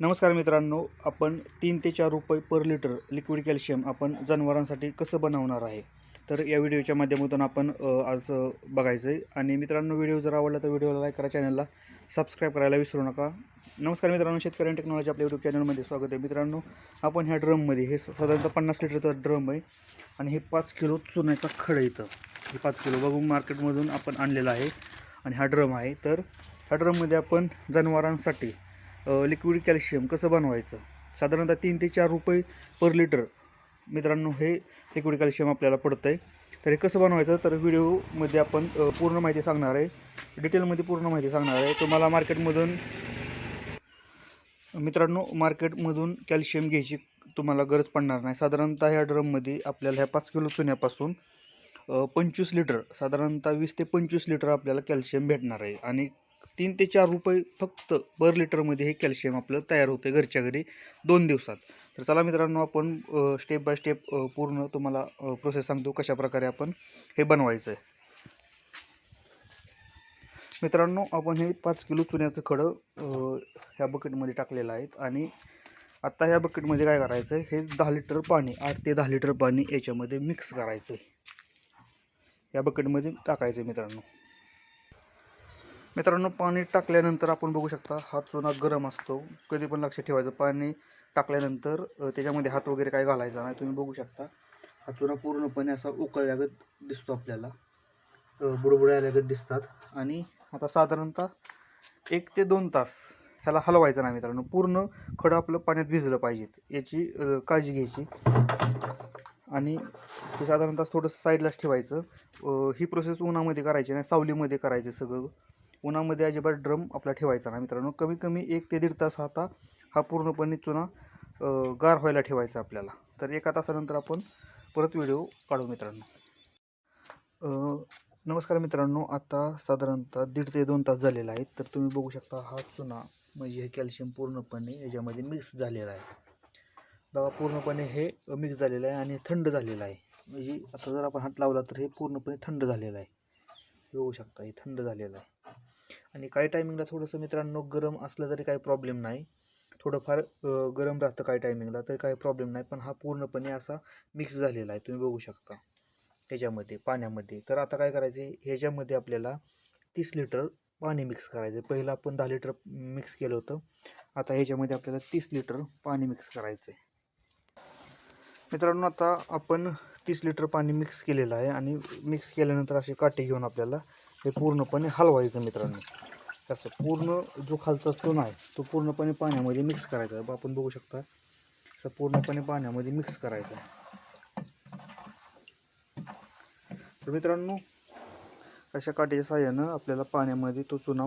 नमस्कार मित्रांनो आपण तीन ते चार रुपये पर लिटर लिक्विड कॅल्शियम आपण जनावरांसाठी कसं बनवणार आहे? तर या व्हिडिओच्या माध्यमातून आपण आज बघायचं आहे आणि मित्रांनो व्हिडिओ जर आवडला तर व्हिडिओला लाईक करा चॅनलला सबस्क्राईब करायला विसरू नका. नमस्कार मित्रांनो शेतकरी टेक्नॉलॉजी आपल्या यूट्यूब चॅनलमध्ये स्वागत आहे. मित्रांनो आपण ह्या ड्रममध्ये हे साधारणतः पन्नास लिटरचा ड्रम आहे आणि हे पाच किलो चुन्याचा खड इथं. हे पाच किलो बघून मार्केटमधून आपण आणलेलं आहे आणि हा ड्रम आहे. तर ह्या ड्रममध्ये आपण जनावरांसाठी लिक्विड कॅल्शियम कसं बनवायचं? साधारणतः तीन ते चार रुपये पर लिटर मित्रांनो हे लिक्विड कॅल्शियम आपल्याला पडतं आहे तर हे कसं बनवायचं? तर व्हिडिओमध्ये आपण पूर्ण माहिती सांगणार आहे. डिटेलमध्ये पूर्ण माहिती सांगणार आहे. तुम्हाला मार्केटमधून मित्रांनो मार्केटमधून कॅल्शियम घ्यायची तुम्हाला गरज पडणार नाही. साधारणतः ह्या ड्रममध्ये आपल्याला ह्या पाच किलो चुन्यापासून पंचवीस लिटर साधारणतः वीस ते पंचवीस लिटर आपल्याला कॅल्शियम भेटणार आहे. आणि तीन ते चार रुपये फक्त पर लिटरमध्ये हे कॅल्शियम आपलं तयार होतं घरच्या घरी दोन दिवसात. तर चला मित्रांनो आपण स्टेप बाय स्टेप पूर्ण तुम्हाला प्रोसेस सांगतो कशा प्रकारे आपण हे बनवायचं आहे मित्रांनो आपण हे पाच किलो चुन्याचं खडं ह्या बकेटमध्ये टाकलेलं आहेत आणि आत्ता ह्या बकेटमध्ये काय करायचं आहे हे दहा लिटर पाणी आठ ते दहा लिटर पाणी याच्यामध्ये मिक्स करायचं आहे या बकेटमध्ये टाकायचं आहे मित्रांनो. मित्रांनो पाणी टाकल्यानंतर आपण बघू शकता हा चुना गरम असतो. कधी पण लक्ष ठेवायचं पाणी टाकल्यानंतर त्याच्यामध्ये हात वगैरे काय घालायचा नाही. तुम्ही बघू शकता हा चुना पूर्णपणे असा उकळल्यागत दिसतो आपल्याला. बुडबुड्यालागत दिसतात. आणि आता साधारणतः एक ते दोन तास ह्याला हलवायचं नाही मित्रांनो. पूर्ण खडं आपलं पाण्यात भिजलं पाहिजेत याची काळजी घ्यायची. आणि ते साधारणतः थोडंसं साईडलाच ठेवायचं. ही प्रोसेस उन्हामध्ये करायची नाही सावलीमध्ये करायचं सगळं. उन्हामध्ये अजिबात ड्रम आपला ठेवायचा ना मित्रांनो कमीत कमी एक ते दीड तास आता हा पूर्णपणे चुना गार व्हायला ठेवायचा आपल्याला. तर एका तासानंतर आपण परत व्हिडिओ काढू मित्रांनो. नमस्कार मित्रांनो आता साधारणतः दीड ते दोन तास झालेला आहे. तर तुम्ही बघू शकता हा चुना म्हणजे हे कॅल्शियम पूर्णपणे याच्यामध्ये मिक्स झालेला आहे. बघा पूर्णपणे हे मिक्स झालेलं आहे आणि थंड झालेलं आहे. म्हणजे आता जर आपण हात लावला तर हे पूर्णपणे थंड झालेलं आहे. बघू शकता हे थंड झालेलं आहे. आणि काही टायमिंगला थोडंसं मित्रांनो गरम असलं तरी काही प्रॉब्लेम नाही. थोडंफार गरम राहतं काही टायमिंगला तरी काही प्रॉब्लेम नाही. पण हा पूर्णपणे असा मिक्स झालेला आहे. तुम्ही बघू शकता. ह्याच्यामध्ये पाण्यामध्ये. तर आता काय करायचं? आहे ह्याच्यामध्ये आपल्याला तीस लिटर पाणी मिक्स करायचं. आहे पहिलं आपण दहा लिटर मिक्स केलं होतं. आता ह्याच्यामध्ये आपल्याला तीस लिटर पाणी मिक्स करायचं आहे मित्रांनो आता आपण तीस लिटर पाणी मिक्स केलेलं आहे. आणि मिक्स केल्यानंतर असे काटे घेऊन आपल्याला हे पूर्णपणे हलवायचं मित्रांनो. असं पूर्ण जो खालचा चुना आहे तो पूर्णपणे पाण्यामध्ये मिक्स करायचा आहे. आपण बघू शकता असं पूर्णपणे पाण्यामध्ये मिक्स करायचं आहे. तर मित्रांनो अशा काठीच्या साह्यानं आपल्याला पाण्यामध्ये तो चुना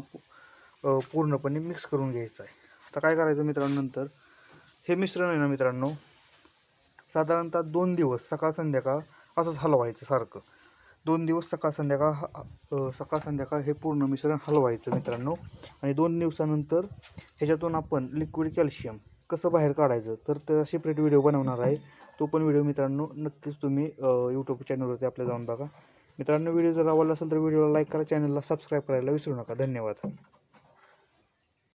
पूर्णपणे मिक्स करून घ्यायचा आहे. आता काय करायचं मित्रांनो नंतर हे मिश्रण आहे ना मित्रांनो साधारणतः दोन दिवस सकाळ संध्याकाळ असंच हलवायचं सारखं. दोन दिवस सकाळ संध्याकाळ सकाळ संध्याकाळ हे पूर्ण मिश्रण हलवायचं मित्रांनो. आणि दोन दिवसानंतर ह्याच्यातून आपण लिक्विड कॅल्शियम कसं बाहेर काढायचं तर त्या सेपरेट व्हिडिओ बनवणार आहे. तो पण व्हिडिओ मित्रांनो नक्कीच तुम्ही यूट्यूब चॅनलवरती आपल्या जाऊन बघा. मित्रांनो व्हिडिओ जर आवडला असेल तर व्हिडिओला लाईक करा चॅनलला सबस्क्राईब करायला विसरू नका. धन्यवाद.